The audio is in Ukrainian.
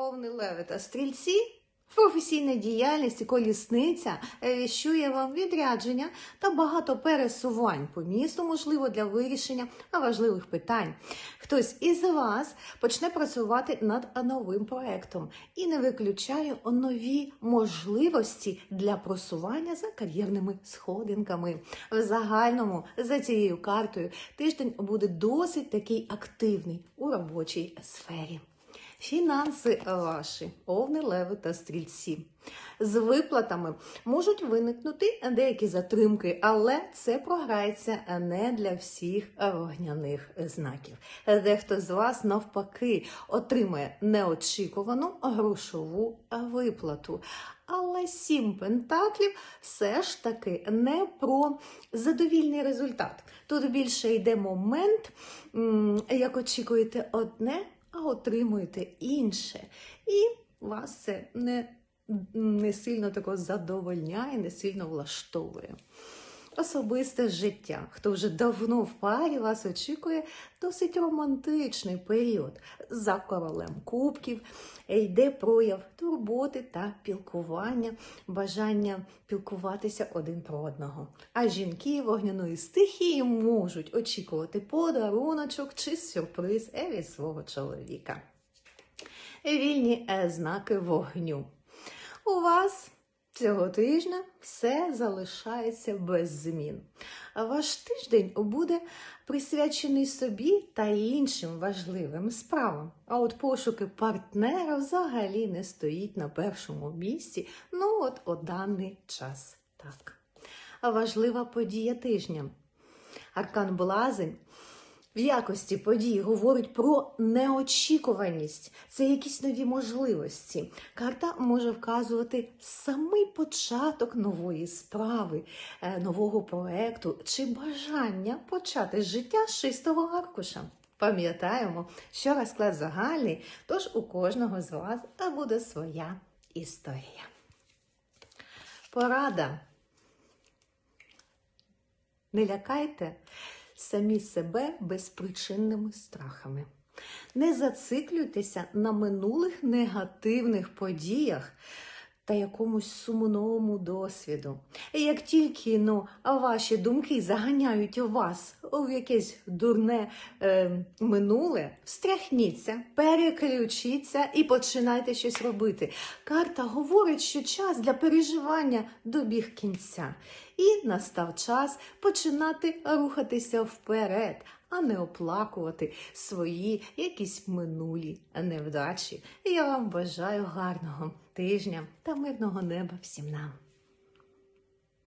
Овни, леви та стрільці. Професійна діяльність і колісниця е, віщує вам відрядження та багато пересувань по місту, можливо, для вирішення важливих питань. Хтось із вас почне працювати над новим проектом і не виключає нові можливості для просування за кар'єрними сходинками. В загальному за цією картою тиждень буде досить такий активний у робочій сфері. Фінанси ваші, овни, леви та стрільці. З виплатами можуть виникнути деякі затримки, але це програється не для всіх вогняних знаків. Дехто з вас навпаки отримає неочікувану грошову виплату. Але сім пентаклів все ж таки не про задовільний результат. Тут більше йде момент, як очікуєте одне, а отримуєте інше. І вас це не, не сильно тако задовольняє, не сильно влаштовує. Особисте життя. Хто вже давно в парі вас очікує досить романтичний період. За королем кубків йде прояв турботи та пілкування, бажання пілкуватися один про одного. А жінки вогняної стихії можуть очікувати подаруночок чи сюрприз е, від свого чоловіка. Вільні е, знаки вогню. У вас Цього тижня все залишається без змін. Ваш тиждень буде присвячений собі та іншим важливим справам. А от пошуки партнера взагалі не стоїть на першому місці. Ну от у даний час так. Важлива подія тижня. Аркан Блазень в якості подій говорить про неочікуваність, це якісь нові можливості. Карта може вказувати самий початок нової справи, е, нового проекту чи бажання почати життя з чистого аркуша. Пам'ятаємо, що розклад загальний, тож у кожного з вас буде своя історія. Порада. Не лякайте самі себе безпричинними страхами. Не зациклюйтеся на минулих негативних подіях та якомусь сумному досвіду. Як тільки ну, ваші думки заганяють вас у якесь дурне е, минуле, встряхніться, переключіться і починайте щось робити. Карта говорить, що час для переживання добіг кінця. І настав час починати рухатися вперед, а не оплакувати свої якісь минулі невдачі. Я вам бажаю гарного тижня та мирного неба всім нам.